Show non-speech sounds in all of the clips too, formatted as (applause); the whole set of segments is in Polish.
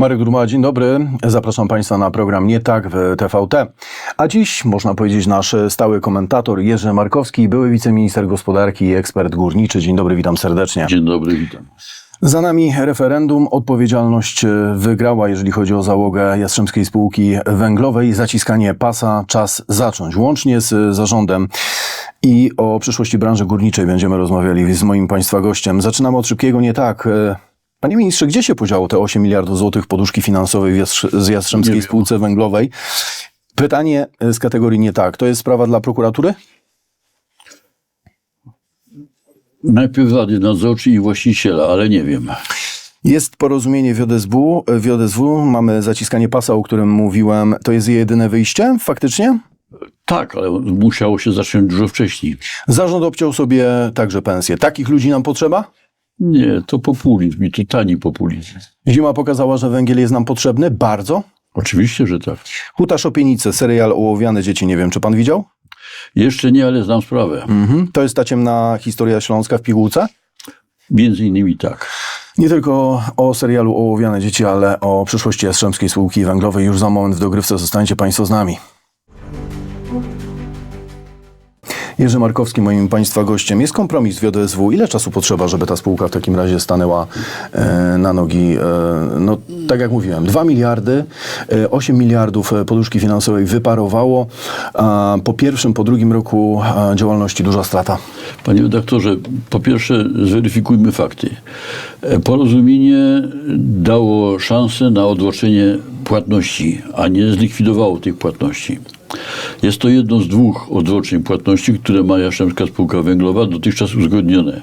Marek Durma, dzień dobry. Zapraszam Państwa na program Nie tak w TVT. A dziś, można powiedzieć, nasz stały komentator Jerzy Markowski, były wiceminister gospodarki i ekspert górniczy. Dzień dobry, witam serdecznie. Dzień dobry, witam. Za nami referendum. Odpowiedzialność wygrała, jeżeli chodzi o załogę Jastrzębskiej Spółki Węglowej. Zaciskanie pasa. Czas zacząć. Łącznie z zarządem i o przyszłości branży górniczej będziemy rozmawiali z moim Państwa gościem. Zaczynamy od szybkiego nie tak. Panie ministrze, gdzie się podziało te 8 miliardów złotych poduszki finansowej z Jastrzębskiej. Spółce Węglowej? Pytanie z kategorii nie tak. To jest sprawa dla prokuratury? Najpierw Rady Nadzorczej i właściciela, ale nie wiem. Jest porozumienie w JSW, w mamy zaciskanie pasa, o którym mówiłem. To jest jedyne wyjście faktycznie? Tak, ale musiało się zacząć dużo wcześniej. Zarząd obciął sobie także pensję. Takich ludzi nam potrzeba? Nie, to populizm i to tani populizm. Zima pokazała, że węgiel jest nam potrzebny bardzo. Oczywiście, że tak. Huta Szopienice, serial Ołowiane Dzieci, nie wiem, czy pan widział? Jeszcze nie, ale znam sprawę. Mhm. To jest ta ciemna historia śląska w pigułce? Między innymi tak. Nie tylko o serialu Ołowiane Dzieci, ale o przyszłości Jastrzębskiej Spółki Węglowej. Już za moment w dogrywce zostańcie Państwo z nami. Jerzy Markowski, moim Państwa gościem. Jest kompromis w JSW. Ile czasu potrzeba, żeby ta spółka w takim razie stanęła e, na nogi? E, no, tak jak mówiłem, 2 miliardy, e, 8 miliardów e, poduszki finansowej wyparowało. A po pierwszym, po drugim roku e, działalności duża strata. Panie redaktorze, po pierwsze zweryfikujmy fakty. E, Porozumienie dało szansę na odroczenie płatności, a nie zlikwidowało tych płatności. Jest to jedno z dwóch odroczeń płatności, które ma Jastrzębska Spółka Węglowa dotychczas uzgodnione.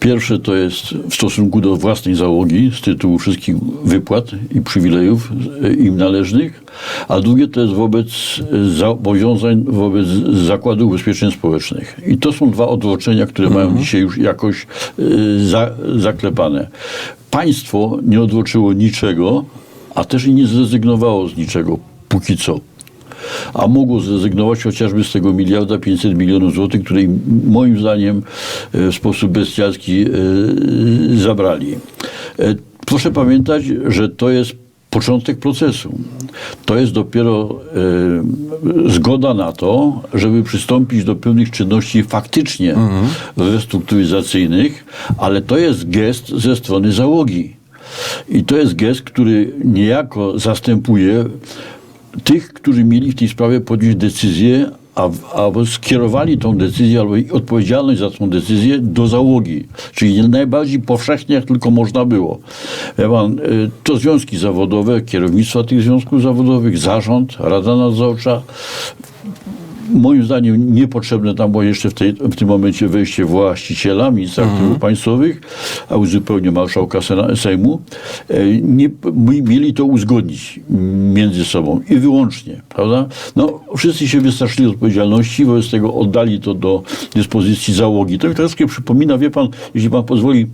Pierwsze to jest w stosunku do własnej załogi z tytułu wszystkich wypłat i przywilejów e, im należnych, a drugie to jest wobec e, zobowiązań wobec Zakładu Ubezpieczeń Społecznych. I to są dwa odroczenia, które mają dzisiaj już jakoś e, za, zaklepane. Państwo nie odroczyło niczego, a też i nie zrezygnowało z niczego póki co a mogło zrezygnować chociażby z tego miliarda 500 milionów złotych, które im, moim zdaniem e, w sposób bestialski e, zabrali. E, Proszę pamiętać, że to jest początek procesu. To jest dopiero zgoda na to, żeby przystąpić do pewnych czynności faktycznie restrukturyzacyjnych, ale to jest gest ze strony załogi. I to jest gest, który niejako zastępuje tych, którzy mieli w tej sprawie podjąć decyzję, a, albo skierowali tą decyzję, albo odpowiedzialność za tą decyzję do załogi. Czyli najbardziej powszechnie, jak tylko można było. Pan, y, to związki zawodowe, kierownictwa tych związków zawodowych, zarząd, rada nadzorcza, moim zdaniem niepotrzebne tam było jeszcze w, tej, w tym momencie wejście właściciela, ministra aktywów państwowych, a uzupełnienie marszałka Sejmu. E, Nie, my mieli to uzgodnić między sobą i wyłącznie, prawda? No, wszyscy się wystraszyli odpowiedzialności, wobec tego oddali to do dyspozycji załogi. To mi troszkę przypomina, wie pan, jeśli pan pozwoli,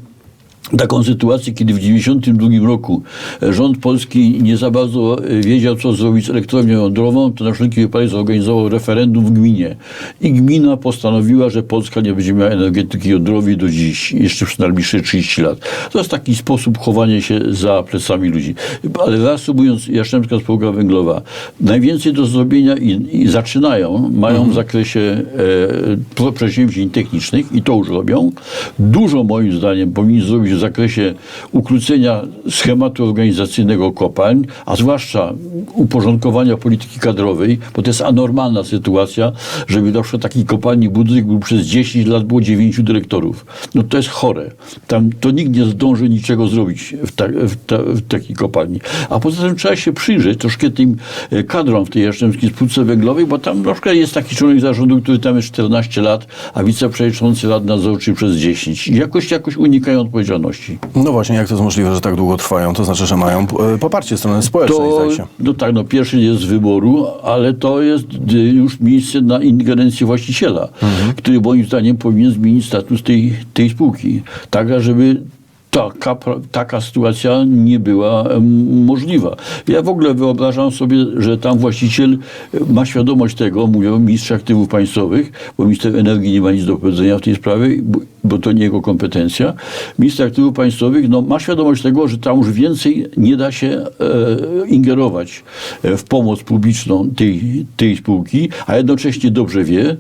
taką sytuację, kiedy w 1992 roku e, rząd polski nie za bardzo e, wiedział, co zrobić z elektrownią jądrową, to na wszelki wypadek zorganizował referendum w gminie. I gmina postanowiła, że Polska nie będzie miała energetyki jądrowej do dziś, jeszcze przez najbliższe 30 lat. To jest taki sposób chowania się za plecami ludzi. Ale reasumując, Jastrzębska Spółka Węglowa, najwięcej do zrobienia i, i zaczynają, mają w zakresie e, przedsięwzięć technicznych i to już robią. Dużo moim zdaniem powinni zrobić zakresie ukrócenia schematu organizacyjnego kopalń, a zwłaszcza uporządkowania polityki kadrowej, bo to jest anormalna sytuacja, żeby na przykład taki kopalni budynek był przez 10 lat było 9 dyrektorów. No to jest chore. Tam to nikt nie zdąży niczego zrobić w, ta, w, ta, w takiej kopalni. A poza tym trzeba się przyjrzeć troszkę tym e, kadrom w tej Jastrzębskiej Spółce Węglowej, bo tam na przykład jest taki członek zarządu, który tam jest 14 lat, a wiceprzewodniczący rad nadzorczych przez 10. I jakoś, jakoś unikają odpowiedzialności. No właśnie, jak to jest możliwe, że tak długo trwają? To znaczy, że mają e, poparcie strony społecznej, To, zdaje się. no tak, no pierwszy jest z wyboru, ale to jest y, już miejsce na ingerencję właściciela, który moim zdaniem powinien zmienić status tej, tej spółki. Tak, żeby taka, taka sytuacja nie była możliwa. Ja w ogóle wyobrażam sobie, że tam właściciel ma świadomość tego, mówią ministrze aktywów państwowych, bo minister energii nie ma nic do powiedzenia w tej sprawie, bo, to nie jego kompetencja. Minister Aktywów Państwowych no, ma świadomość tego, że tam już więcej nie da się e, ingerować e, w pomoc publiczną tej, tej spółki, a jednocześnie dobrze wie,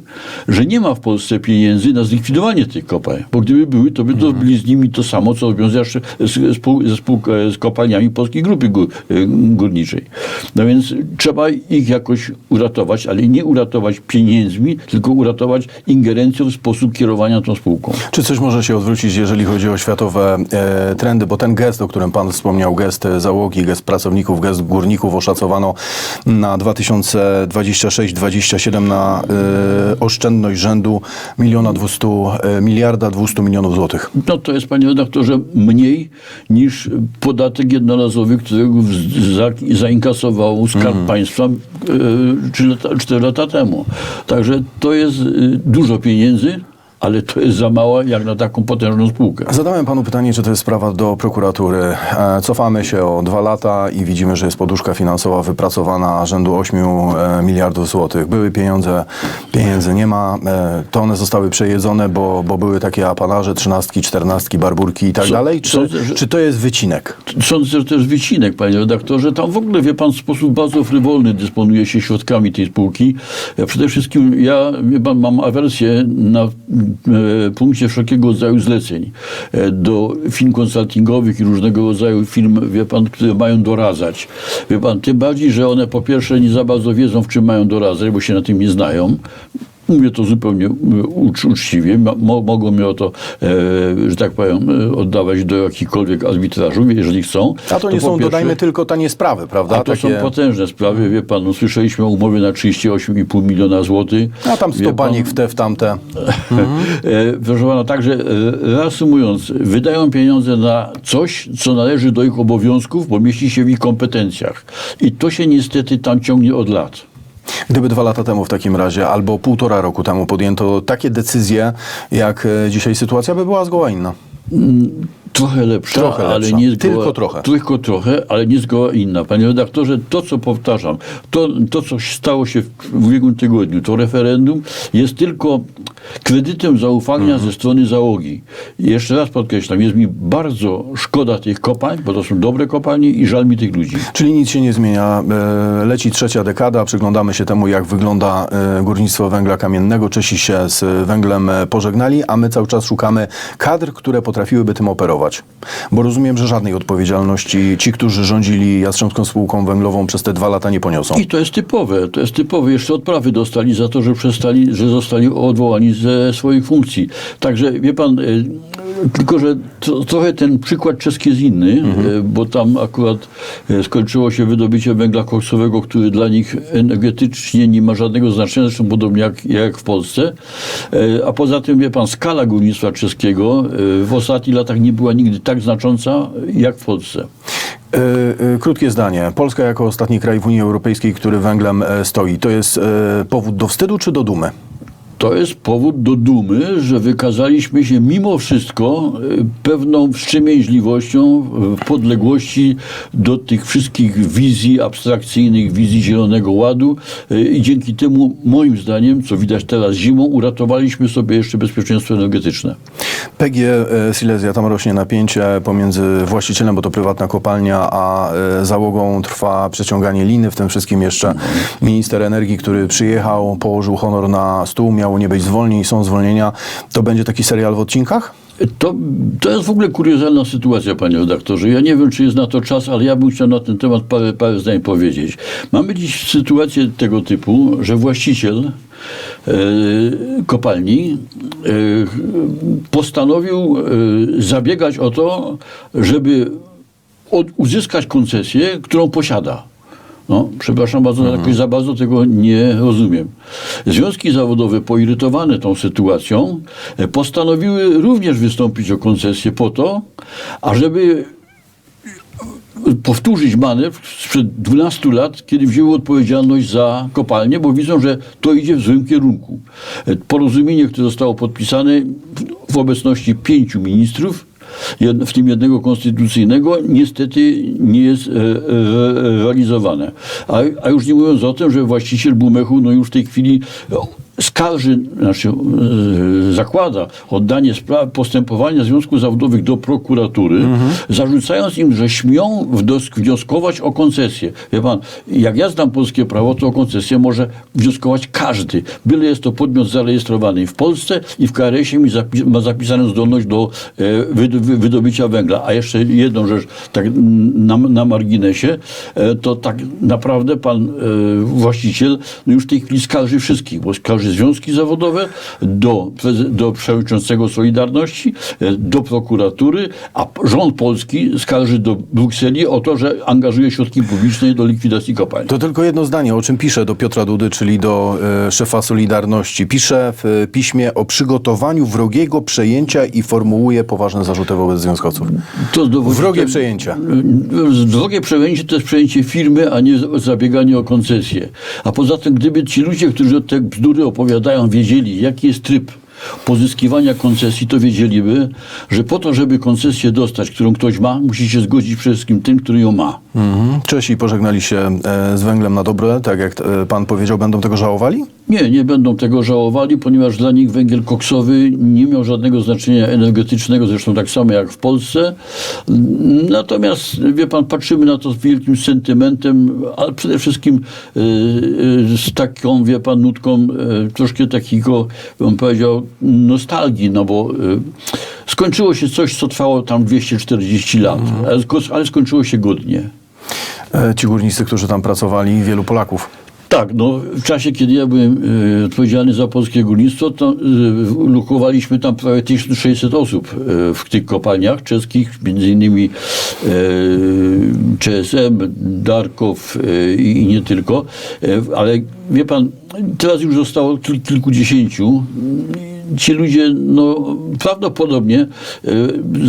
że nie ma w Polsce pieniędzy na zlikwidowanie tych kopalń, bo gdyby były, to by to byli z nimi to samo, co robią ze, z, ze spół, z kopalniami Polskiej Grupy e, Górniczej. No więc trzeba ich jakoś uratować, ale nie uratować pieniędzmi, tylko uratować ingerencją w sposób kierowania tą spółką. Czy coś może się odwrócić, jeżeli chodzi o światowe e, trendy? Bo ten gest, o którym Pan wspomniał, gest e, załogi, gest pracowników, gest górników oszacowano na 2026-2027 na e, oszczędność rzędu miliona 200, e, miliarda 200 milionów złotych. No to jest, panie redaktorze, mniej niż podatek jednorazowy, którego zainkasował Skarb Państwa e, trzy lata, 4 lata temu. Także to jest e, dużo pieniędzy, ale to jest za mało jak na taką potężną spółkę. Zadałem panu pytanie, czy to jest sprawa do prokuratury. E, Cofamy się o dwa lata i widzimy, że jest poduszka finansowa wypracowana rzędu 8 e, miliardów złotych. Były pieniądze, pieniędzy nie ma. E, To one zostały przejedzone, bo, bo były takie apanarze, trzynastki, czternastki, barburki i tak Co- dalej. Czy, sądzę, że- czy to jest wycinek? Sądzę, że to jest wycinek, panie redaktorze. Tam w ogóle, wie pan, w sposób bardzo frywolny dysponuje się środkami tej spółki. Ja Przede wszystkim ja, wie pan, mam awersję na punkcie wszelkiego rodzaju zleceń e, do firm konsultingowych i różnego rodzaju firm, wie pan, które mają doradzać. Wie pan, tym bardziej, że one po pierwsze nie za bardzo wiedzą, w czym mają doradzać, bo się na tym nie znają. Mówię to zupełnie e, ucz, uczciwie. Mo, mogą mnie o to, e, że tak powiem, e, oddawać do jakichkolwiek arbitrażów, jeżeli chcą. A to nie są, pierwsze- dodajmy, tylko tanie sprawy, prawda? a to są Takie- potężne sprawy, wie pan, no, słyszeliśmy o umowie na 38,5 miliona złotych. A tam Wie 100 pan, baniek w te, w tamte. E, proszę pana, także e, reasumując, wydają pieniądze na coś, co należy do ich obowiązków, bo mieści się w ich kompetencjach. I to się niestety tam ciągnie od lat. Gdyby dwa lata temu w takim razie, albo półtora roku temu podjęto takie decyzje, jak e, dzisiaj sytuacja by była zgoła inna. Trochę lepsza, Trochę ale lepsza. nie zgoła, Tylko trochę. Tylko trochę, ale nie zgoła inna. Panie redaktorze, to co powtarzam, to, to co stało się w ubiegłym tygodniu, to referendum jest tylko kredytem zaufania Mhm. ze strony załogi. I jeszcze raz podkreślam, jest mi bardzo szkoda tych kopalń, bo to są dobre kopalnie i żal mi tych ludzi. Czyli nic się nie zmienia. E, Leci trzecia dekada, przyglądamy się temu, jak wygląda e, górnictwo węgla kamiennego. Czesi się z węglem pożegnali, a my cały czas szukamy kadr, które potrafiłyby tym operować. Bo rozumiem, że żadnej odpowiedzialności ci, którzy rządzili Jastrzębską Spółką Węglową przez te dwa lata nie poniosą. I to jest typowe, to jest typowe. Jeszcze odprawy dostali za to, że przestali, że zostali odwołani ze swoich funkcji. Także wie pan, y, tylko że to, trochę ten przykład czeski jest inny, y, bo tam akurat y, skończyło się wydobycie węgla koksowego, który dla nich energetycznie nie ma żadnego znaczenia, zresztą podobnie jak, jak w Polsce. A poza tym, wie pan, skala górnictwa czeskiego w ostatnich latach nie była nigdy tak znacząca jak w Polsce. E, e, Krótkie zdanie. Polska jako ostatni kraj w Unii Europejskiej, który węglem e, stoi, to jest powód do wstydu czy do dumy? To jest powód do dumy, że wykazaliśmy się mimo wszystko y, pewną wstrzemięźliwością w podległości do tych wszystkich wizji abstrakcyjnych, wizji Zielonego Ładu y, i dzięki temu, moim zdaniem, co widać teraz zimą, uratowaliśmy sobie jeszcze bezpieczeństwo energetyczne. PG e, Silesia, tam rośnie napięcie pomiędzy właścicielem, bo to prywatna kopalnia, a załogą trwa przeciąganie liny. W tym wszystkim jeszcze minister energii, który przyjechał, położył honor na stół, miało nie być zwolnień, są zwolnienia. To będzie taki serial w odcinkach? To, to jest w ogóle kuriozalna sytuacja, panie redaktorze. Ja nie wiem, czy jest na to czas, ale ja bym chciał na ten temat parę, parę zdań powiedzieć. Mamy dziś sytuację tego typu, że właściciel e, kopalni e, postanowił e, zabiegać o to, żeby uzyskać koncesję, którą posiada. No, przepraszam bardzo, ale jakoś za bardzo tego nie rozumiem. Związki zawodowe poirytowane tą sytuacją e, postanowiły również wystąpić o koncesję po to, ażeby powtórzyć manewr sprzed 12 lat, kiedy wzięły odpowiedzialność za kopalnię, bo widzą, że to idzie w złym kierunku. E, Porozumienie, które zostało podpisane w- obecności pięciu ministrów, w tym jednego konstytucyjnego, niestety nie jest e, e, realizowane. A, a już nie mówiąc o tym, że właściciel Bumechu no już w tej chwili e, skarży, znaczy e, zakłada oddanie spraw, postępowania związków zawodowych do prokuratury, zarzucając im, że śmią wnioskować o koncesję. Wie pan, jak ja znam polskie prawo, to o koncesję może wnioskować każdy, byle jest to podmiot zarejestrowany w Polsce i w KRS-ie ma zapisaną zdolność do e, wydo- wy- wydobycia węgla. A jeszcze jedną rzecz, tak na, na marginesie, e, to tak naprawdę pan właściciel no już w tej chwili skarży wszystkich, bo skarży związki zawodowe do, do przewodniczącego Solidarności, e, do prokuratury, a rząd polski skarży do Brukseli o to, że angażuje środki publiczne do likwidacji kopalń. To tylko jedno zdanie, o czym pisze do Piotra Dudy, czyli do e, szefa Solidarności. Pisze w e, piśmie o przygotowaniu wrogiego przejęcia i formułuje poważne zarzuty wobec związkowców. To Wrogie przejęcia. Drogie przejęcie to jest przejęcie firmy, a nie zabieganie o koncesję. A poza tym, gdyby ci ludzie, którzy te bzdury opowiadają, wiedzieli, jaki jest tryb pozyskiwania koncesji, to wiedzieliby, że po to, żeby koncesję dostać, którą ktoś ma, musi się zgodzić przede wszystkim tym, który ją ma. Mhm. Czesi pożegnali się e, z węglem na dobre, tak jak e, pan powiedział, będą tego żałowali? Nie, nie będą tego żałowali, ponieważ dla nich węgiel koksowy nie miał żadnego znaczenia energetycznego, zresztą tak samo jak w Polsce. Natomiast, wie pan, patrzymy na to z wielkim sentymentem, ale przede wszystkim e, z taką, wie pan, nutką troszkę takiego, bym powiedział, nostalgii, no bo e, skończyło się coś, co trwało tam 240 lat, ale, sko- ale skończyło się godnie. E, Ci górnicy, którzy tam pracowali, wielu Polaków. Tak, no w czasie, kiedy ja byłem e, odpowiedzialny za polskie górnictwo, to lokowaliśmy tam prawie 1600 osób e, w tych kopalniach czeskich, między innymi e, CSM, Darkow e, i, nie tylko. E, ale wie pan, teraz już zostało kil, kilkudziesięciu. Ci ludzie no, prawdopodobnie e,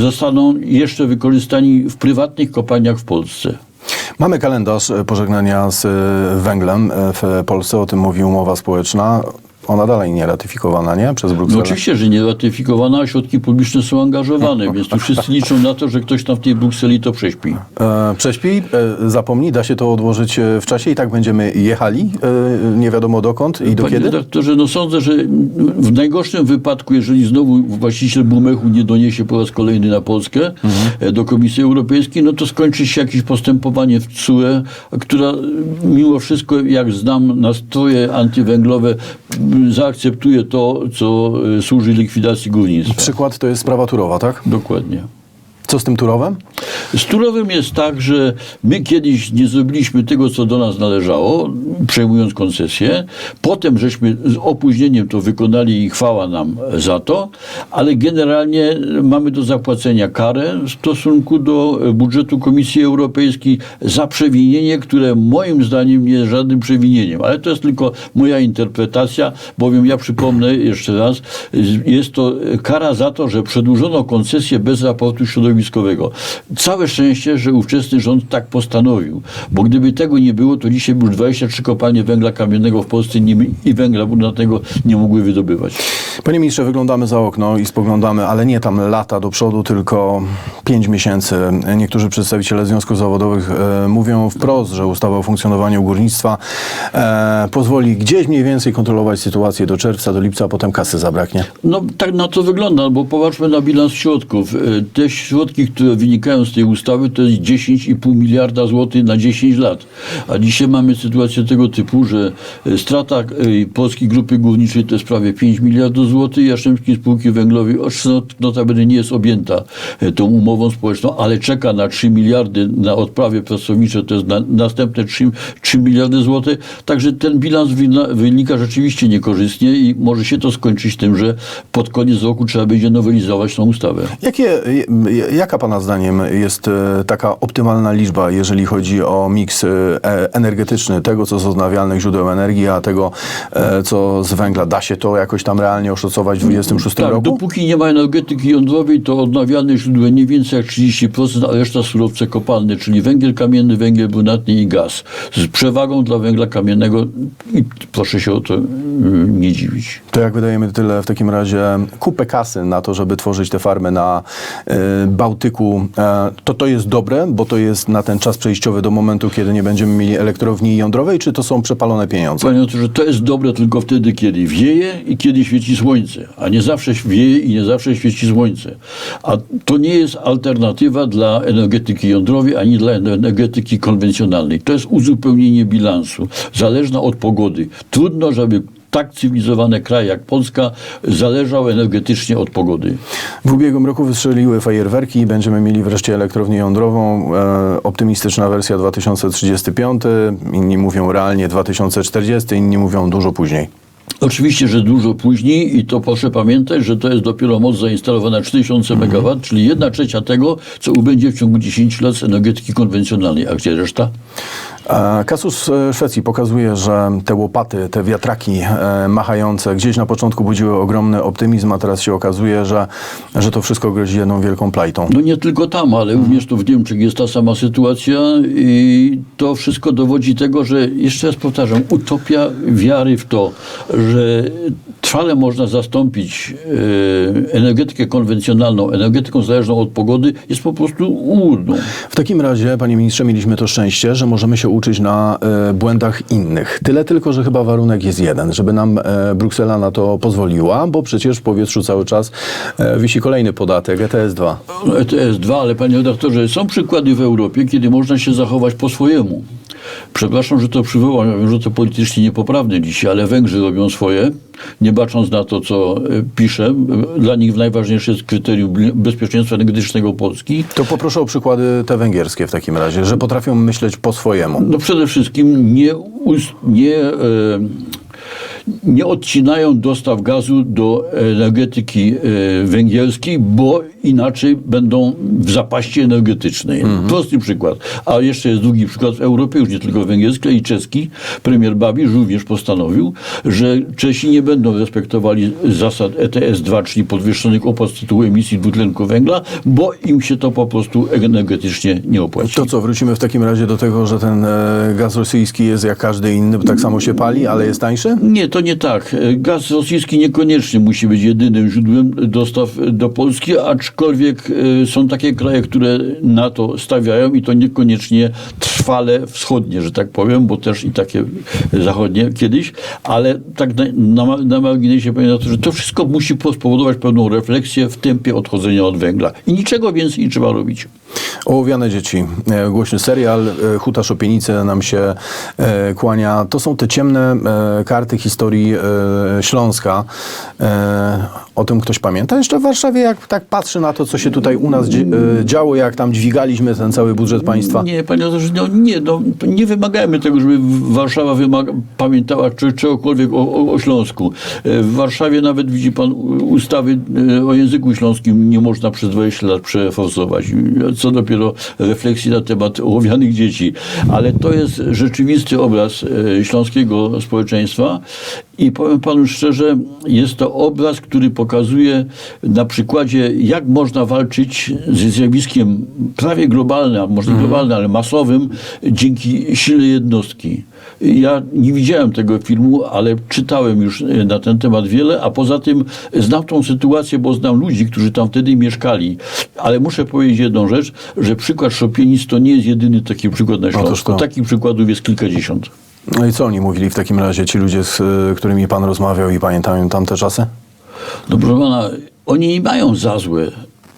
zostaną jeszcze wykorzystani w prywatnych kopalniach w Polsce. Mamy kalendarz e, pożegnania z e, węglem w Polsce, o tym mówi umowa społeczna. Ona dalej nie ratyfikowana, nie? Przez No Brukselę. oczywiście, że nie ratyfikowana, a środki publiczne są angażowane, więc tu wszyscy (laughs) liczą na to, że ktoś tam w tej Brukseli to prześpi. E, prześpi, e, zapomnij, da się to odłożyć e, w czasie i tak będziemy jechali, e, nie wiadomo dokąd i do Panie kiedy? redaktorze, no sądzę, że w najgorszym wypadku, jeżeli znowu właściciel Bumechu nie doniesie po raz kolejny na Polskę e, do Komisji Europejskiej, no to skończy się jakieś postępowanie w CUE, która mimo wszystko, jak znam nastroje antywęglowe, zaakceptuje to, co e, służy likwidacji górnictwa. Przykład to jest sprawa Turowa, tak? Dokładnie. Co z tym Turowem? Z Turowem jest tak, że my kiedyś nie zrobiliśmy tego, co do nas należało, przejmując koncesję. Potem żeśmy z opóźnieniem to wykonali i chwała nam za to, ale generalnie mamy do zapłacenia karę w stosunku do budżetu Komisji Europejskiej za przewinienie, które moim zdaniem nie jest żadnym przewinieniem. Ale to jest tylko moja interpretacja, bowiem ja przypomnę jeszcze raz, jest to kara za to, że przedłużono koncesję bez raportu środowiskowego. Całe szczęście, że ówczesny rząd tak postanowił, bo gdyby tego nie było, to dzisiaj by już 23 kopalnie węgla kamiennego w Polsce nie, i węgla brunatnego nie mogły wydobywać. Panie ministrze, wyglądamy za okno i spoglądamy, ale nie tam lata do przodu, tylko pięć miesięcy. Niektórzy przedstawiciele związków zawodowych e, mówią wprost, że ustawa o funkcjonowaniu górnictwa e, pozwoli gdzieś mniej więcej kontrolować sytuację do czerwca, do lipca, a potem kasy zabraknie. No tak na to wygląda, bo popatrzmy na bilans środków. E, Te środki, które wynikają z tej ustawy, to jest 10,5 miliarda złotych na 10 lat. A dzisiaj mamy sytuację tego typu, że e, strata e, Polskiej Grupy Górniczej to jest prawie 5 miliardów złotych, Jastrzębskiej Spółki Węglowej no- notabene nie jest objęta e, tą umową społeczną, ale czeka na 3 miliardy na odprawie pracownicze, to jest na, następne 3, 3 miliardy złotych. Także ten bilans wynika rzeczywiście niekorzystnie i może się to skończyć tym, że pod koniec roku trzeba będzie nowelizować tą ustawę. Jakie, jaka Pana zdaniem jest e, taka optymalna liczba, jeżeli chodzi o miks e, energetyczny tego, co z odnawialnych źródeł energii, a tego, e, co z węgla? Da się to jakoś tam realnie oszacować w 26 Tak, roku? dopóki nie ma energetyki jądrowej, to odnawialne źródła nie więcej jak 30%, a reszta surowce kopalne, czyli węgiel kamienny, węgiel brunatny i gaz. Z przewagą dla węgla kamiennego i proszę się o to mm, nie dziwić. To jak wydajemy tyle w takim razie kupę kasy na to, żeby tworzyć te farmy na y, Bałtyku, e, to to jest dobre, bo to jest na ten czas przejściowy do momentu, kiedy nie będziemy mieli elektrowni jądrowej, czy to są przepalone pieniądze? Panie doktorze, to jest dobre tylko wtedy, kiedy wieje i kiedy świeci słońce, a nie zawsze wieje i nie zawsze świeci słońce. A to nie jest alternatywa dla energetyki jądrowej, ani dla energetyki konwencjonalnej. To jest uzupełnienie bilansu, zależna od pogody. Trudno, żeby tak cywilizowane kraje jak Polska zależał energetycznie od pogody. W ubiegłym roku wystrzeliły fajerwerki, będziemy mieli wreszcie elektrownię jądrową. E, optymistyczna wersja 2035, inni mówią realnie 2040, inni mówią dużo później. Oczywiście, że dużo później i to proszę pamiętać, że to jest dopiero moc zainstalowana 3000 MW, czyli jedna trzecia tego, co ubędzie w ciągu 10 lat z energetyki konwencjonalnej. A gdzie reszta? Kasus e, Szwecji pokazuje, że te łopaty, te wiatraki e, machające gdzieś na początku budziły ogromny optymizm, a teraz się okazuje, że, że to wszystko grozi jedną wielką plajtą. No nie tylko tam, ale również tu w Niemczech jest ta sama sytuacja i to wszystko dowodzi tego, że jeszcze raz powtarzam, utopia wiary w to, że trwale można zastąpić e, energetykę konwencjonalną, energetyką zależną od pogody, jest po prostu ułudną. W takim razie, panie ministrze, mieliśmy to szczęście, że możemy się uczyć na e, błędach innych. Tyle tylko, że chyba warunek jest jeden, żeby nam e, Bruksela na to pozwoliła, bo przecież w powietrzu cały czas e, wisi kolejny podatek, ETS-2. ETS-2, ale panie redaktorze, są przykłady w Europie, kiedy można się zachować po swojemu. Przepraszam, że to przywołam, ja wiem, że to politycznie niepoprawne dzisiaj, ale Węgrzy robią swoje, nie bacząc na to, co e, piszę. Dla nich najważniejsze jest kryterium bezpieczeństwa energetycznego Polski. To poproszę o przykłady te węgierskie w takim razie, że potrafią myśleć po swojemu. No przede wszystkim nie, nie, e, nie odcinają dostaw gazu do energetyki e, węgierskiej, bo inaczej będą w zapaści energetycznej. Prosty przykład. A jeszcze jest drugi przykład w Europie, już nie tylko węgierski, ale i czeski. Premier Babisz również postanowił, że Czesi nie będą respektowali zasad ETS-2, czyli podwyższonych opłat z tytułu emisji dwutlenku węgla, bo im się to po prostu energetycznie nie opłaci. To co, wrócimy w takim razie do tego, że ten e, gaz rosyjski jest jak każdy inny, bo tak samo się pali, ale jest tańszy? Nie, to nie tak. Gaz rosyjski niekoniecznie musi być jedynym źródłem dostaw do Polski, aczkolwiek e, są takie kraje, które na to stawiają i to niekoniecznie trwale wschodnie, że tak powiem, bo też i takie zachodnie kiedyś, ale tak na, na, na marginesie powiem, że to wszystko musi spowodować pewną refleksję w tempie odchodzenia od węgla. I niczego więcej nie trzeba robić. Ołowiane dzieci. E, Głośny serial, e, Huta Szopienice nam się e, kłania. To są te ciemne karty historii Śląska. O tym ktoś pamięta jeszcze w Warszawie, jak tak patrzy na to, co się tutaj u nas działo, jak tam dźwigaliśmy ten cały budżet państwa? Nie, panie doktorze, no nie, no, nie wymagajmy tego, żeby Warszawa wymaga, pamiętała czy, czegokolwiek o, o, o Śląsku. W Warszawie nawet widzi pan ustawy o języku śląskim nie można przez 20 lat przeforsować. Co dopiero refleksji na temat ołowianych dzieci. Ale to jest rzeczywisty obraz e, śląskiego społeczeństwa i powiem panu szczerze, jest to obraz, który pokazuje na przykładzie, jak można walczyć ze zjawiskiem prawie globalnym, a może nie globalnym, ale masowym, dzięki sile jednostki. Ja nie widziałem tego filmu, ale czytałem już e, na ten temat wiele, a poza tym znam tą sytuację, bo znam ludzi, którzy tam wtedy mieszkali. Ale muszę powiedzieć jedną rzecz, że przykład Szopienic to nie jest jedyny taki przykład na Śląsku. Takich przykładów jest kilkadziesiąt. No i co oni mówili w takim razie, ci ludzie, z e, którymi pan rozmawiał i pamiętają tamte czasy? No proszę pana, oni nie mają za złe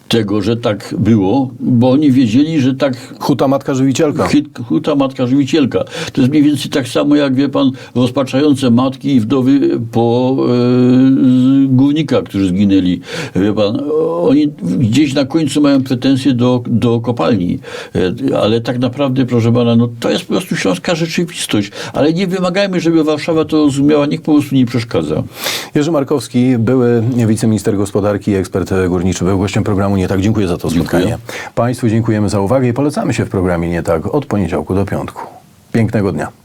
tego, że tak było, bo oni wiedzieli, że tak Huta Matka Żywicielka. Huta matka żywicielka. To jest mniej więcej tak samo, jak wie pan, rozpaczające matki i wdowy po e, górnika, którzy zginęli. Wie pan, oni gdzieś na końcu mają pretensje do, do kopalni. E, ale tak naprawdę, proszę pana, no, to jest po prostu śląska rzeczywistość. Ale nie wymagajmy, żeby Warszawa to rozumiała, niech po prostu nie przeszkadza. Jerzy Markowski, były wiceminister gospodarki i ekspert górniczy, był gościem programu Nie Tak. Dziękuję za to spotkanie. Państwu dziękujemy za uwagę i polecamy się w programie Nie Tak od poniedziałku do piątku. Pięknego dnia.